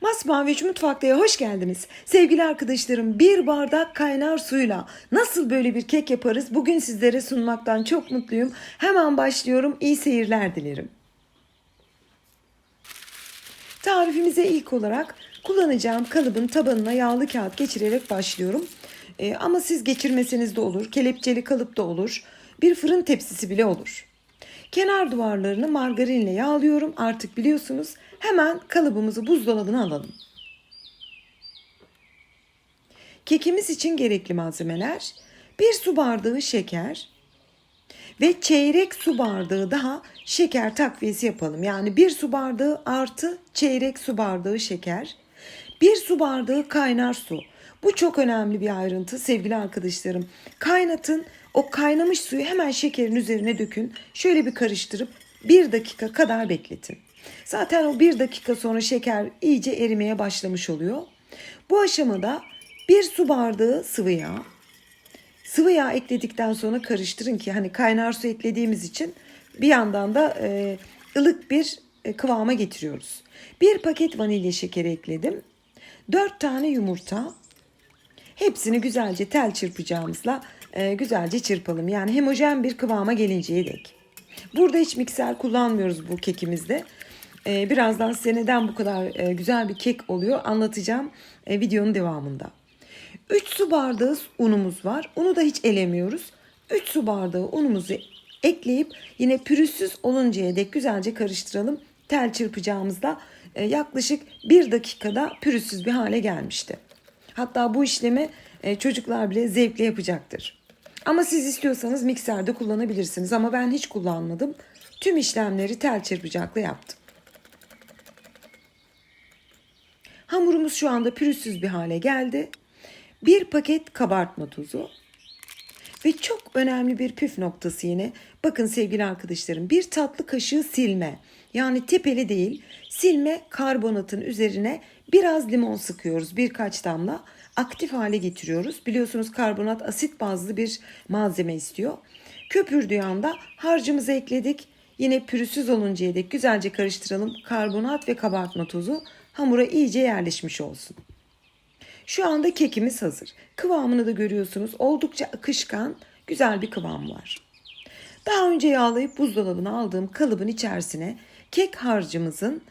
Masmavi Üç Mutfakta'ya hoş geldiniz. Sevgili arkadaşlarım bir bardak kaynar suyla nasıl böyle bir kek yaparız bugün sizlere sunmaktan çok mutluyum. Hemen başlıyorum. İyi seyirler dilerim. Tarifimize ilk olarak kullanacağım kalıbın tabanına yağlı kağıt geçirerek başlıyorum. Ee, ama siz geçirmeseniz de olur, kelepçeli kalıp da olur, bir fırın tepsisi bile olur. Kenar duvarlarını margarinle yağlıyorum artık biliyorsunuz. Hemen kalıbımızı buzdolabına alalım. Kekimiz için gerekli malzemeler bir su bardağı şeker ve çeyrek su bardağı daha şeker takviyesi yapalım. Yani bir su bardağı artı çeyrek su bardağı şeker, bir su bardağı kaynar su. Bu çok önemli bir ayrıntı sevgili arkadaşlarım. Kaynatın o kaynamış suyu hemen şekerin üzerine dökün. Şöyle bir karıştırıp bir dakika kadar bekletin. Zaten o bir dakika sonra şeker iyice erimeye başlamış oluyor. Bu aşamada bir su bardağı sıvı yağ, Sıvı yağ ekledikten sonra karıştırın ki hani kaynar su eklediğimiz için bir yandan da e, ılık bir e, kıvama getiriyoruz. Bir paket vanilya şekeri ekledim. 4 tane yumurta. Hepsini güzelce tel çırpacağımızla e, güzelce çırpalım. Yani homojen bir kıvama gelinceye dek. Burada hiç mikser kullanmıyoruz bu kekimizde. E, birazdan size neden bu kadar e, güzel bir kek oluyor anlatacağım e, videonun devamında. 3 su bardağı unumuz var. Unu da hiç elemiyoruz. 3 su bardağı unumuzu ekleyip yine pürüzsüz oluncaya dek güzelce karıştıralım. Tel çırpacağımızda e, yaklaşık 1 dakikada pürüzsüz bir hale gelmişti. Hatta bu işlemi e, çocuklar bile zevkle yapacaktır. Ama siz istiyorsanız mikserde kullanabilirsiniz ama ben hiç kullanmadım. Tüm işlemleri tel çırpacakla yaptım. Hamurumuz şu anda pürüzsüz bir hale geldi. Bir paket kabartma tozu ve çok önemli bir püf noktası yine. Bakın sevgili arkadaşlarım bir tatlı kaşığı silme. Yani tepeli değil silme karbonatın üzerine biraz limon sıkıyoruz birkaç damla. Aktif hale getiriyoruz. Biliyorsunuz karbonat asit bazlı bir malzeme istiyor. Köpürdüğü anda harcımızı ekledik. Yine pürüzsüz oluncaya dek güzelce karıştıralım. Karbonat ve kabartma tozu hamura iyice yerleşmiş olsun. Şu anda kekimiz hazır. Kıvamını da görüyorsunuz. Oldukça akışkan, güzel bir kıvam var. Daha önce yağlayıp buzdolabına aldığım kalıbın içerisine kek harcımızın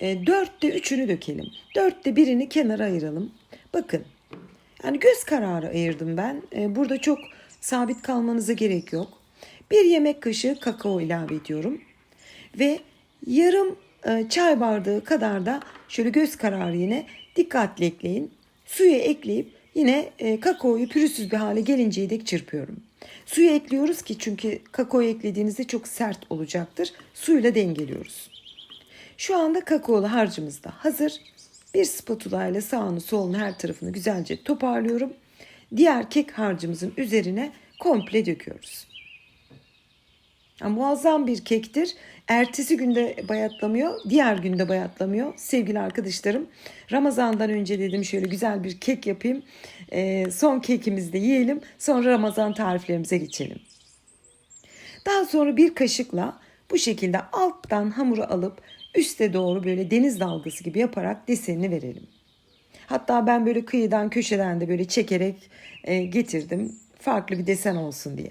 e, dörtte üçünü dökelim. Dörtte birini kenara ayıralım. Bakın yani göz kararı ayırdım ben. E, burada çok sabit kalmanıza gerek yok. Bir yemek kaşığı kakao ilave ediyorum. Ve yarım e, çay bardağı kadar da şöyle göz kararı yine dikkatli ekleyin. Suyu ekleyip yine e, kakaoyu pürüzsüz bir hale gelinceye dek çırpıyorum. Suyu ekliyoruz ki çünkü kakaoyu eklediğinizde çok sert olacaktır. Suyla dengeliyoruz. Şu anda kakaolu harcımız da hazır. Bir spatula ile sağını solunu her tarafını güzelce toparlıyorum. Diğer kek harcımızın üzerine komple döküyoruz. Yani muazzam bir kektir. Ertesi günde bayatlamıyor, diğer günde bayatlamıyor. Sevgili arkadaşlarım, Ramazan'dan önce dedim şöyle güzel bir kek yapayım. Ee, son kekimizi de yiyelim. Sonra Ramazan tariflerimize geçelim. Daha sonra bir kaşıkla bu şekilde alttan hamuru alıp üste doğru böyle deniz dalgası gibi yaparak desenini verelim. Hatta ben böyle kıyıdan köşeden de böyle çekerek e, getirdim. Farklı bir desen olsun diye.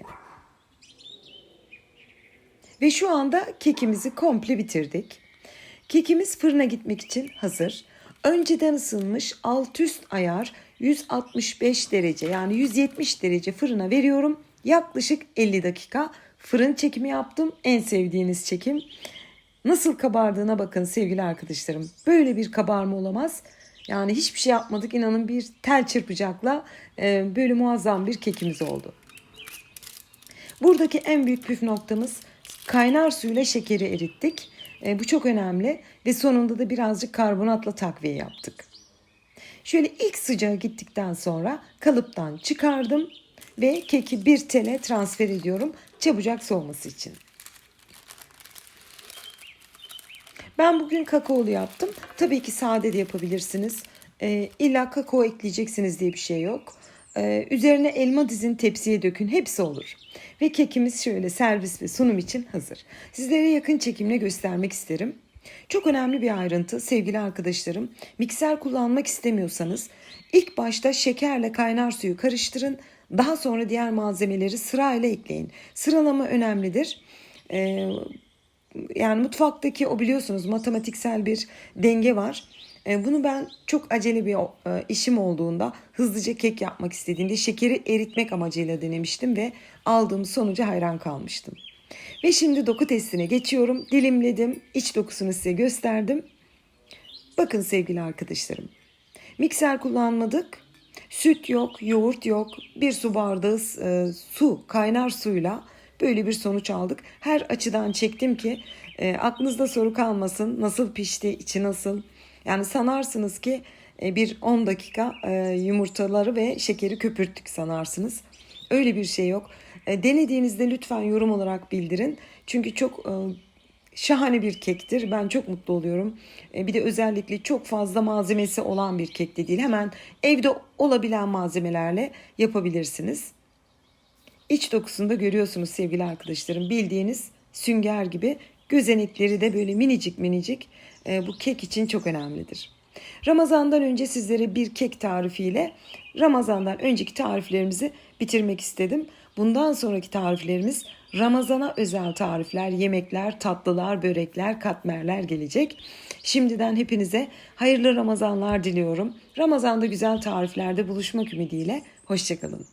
Ve şu anda kekimizi komple bitirdik. Kekimiz fırına gitmek için hazır. Önceden ısınmış alt üst ayar 165 derece yani 170 derece fırına veriyorum. Yaklaşık 50 dakika fırın çekimi yaptım. En sevdiğiniz çekim. Nasıl kabardığına bakın sevgili arkadaşlarım. Böyle bir kabarma olamaz. Yani hiçbir şey yapmadık. İnanın bir tel çırpacakla e, böyle muazzam bir kekimiz oldu. Buradaki en büyük püf noktamız Kaynar suyla şekeri erittik. E, bu çok önemli ve sonunda da birazcık karbonatla takviye yaptık. Şöyle ilk sıcağı gittikten sonra kalıptan çıkardım ve keki bir tele transfer ediyorum çabucak soğuması için. Ben bugün kakaolu yaptım. Tabii ki sade de yapabilirsiniz. E, illa kakao ekleyeceksiniz diye bir şey yok. Ee, üzerine elma dizin tepsiye dökün. Hepsi olur. Ve kekimiz şöyle servis ve sunum için hazır. Sizlere yakın çekimle göstermek isterim. Çok önemli bir ayrıntı sevgili arkadaşlarım. Mikser kullanmak istemiyorsanız ilk başta şekerle kaynar suyu karıştırın. Daha sonra diğer malzemeleri sırayla ekleyin. Sıralama önemlidir. Ee, yani mutfaktaki o biliyorsunuz matematiksel bir denge var. E, Bunu ben çok acele bir e, işim olduğunda hızlıca kek yapmak istediğimde şekeri eritmek amacıyla denemiştim ve aldığım sonuca hayran kalmıştım. Ve şimdi doku testine geçiyorum. Dilimledim, iç dokusunu size gösterdim. Bakın sevgili arkadaşlarım. Mikser kullanmadık. Süt yok, yoğurt yok. Bir su bardağı e, su, kaynar suyla böyle bir sonuç aldık. Her açıdan çektim ki e, aklınızda soru kalmasın. Nasıl pişti, içi nasıl? Yani sanarsınız ki e, bir 10 dakika e, yumurtaları ve şekeri köpürttük sanarsınız. Öyle bir şey yok. E, denediğinizde lütfen yorum olarak bildirin. Çünkü çok e, şahane bir kektir. Ben çok mutlu oluyorum. E, Bir de özellikle çok fazla malzemesi olan bir kek de değil. Hemen evde olabilen malzemelerle yapabilirsiniz. İç dokusunda görüyorsunuz sevgili arkadaşlarım. Bildiğiniz sünger gibi gözenekleri de böyle minicik minicik. E, bu kek için çok önemlidir. Ramazandan önce sizlere bir kek tarifiyle Ramazandan önceki tariflerimizi bitirmek istedim. Bundan sonraki tariflerimiz Ramazana özel tarifler, yemekler, tatlılar, börekler, katmerler gelecek. Şimdiden hepinize hayırlı Ramazanlar diliyorum. Ramazanda güzel tariflerde buluşmak ümidiyle. Hoşçakalın.